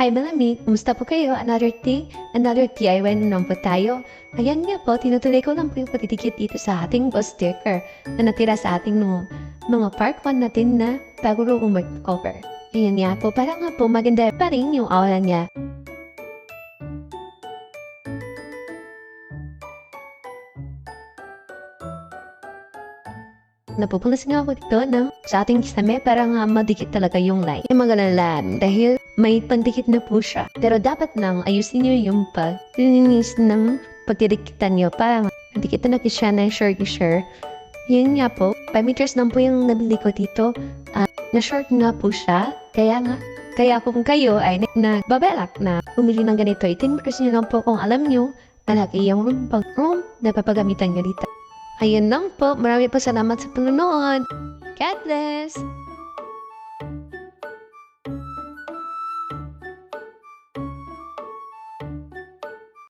Hi Malami, kumusta po kayo? Another day, another DIY na naman po tayo. Ayan nga po, tinutuloy ko lang po yung patidikit dito sa ating boss sticker na natira sa ating mga, mga part 1 natin na bago ro cover. Ayan nga po, para nga po maganda pa rin yung aura niya. Napupulas nga ako dito no? sa ating kisame para nga madikit talaga yung line. Yung mga lalan dahil may pandikit na po siya. Pero dapat nang ayusin nyo yung pag-linis ng pagdidikitan nyo para dikitan natin siya na sure to sure. Yun nga po, 5 meters lang po yung nabili ko dito. At na-short nga po siya. Kaya nga, kaya kung kayo ay nagbabalak na umili ng ganito, itinbers nyo lang po kung alam nyo na lagi yung pag-room na papagamitan nyo dito. Ayun lang po. Marami po salamat sa panonood. God bless!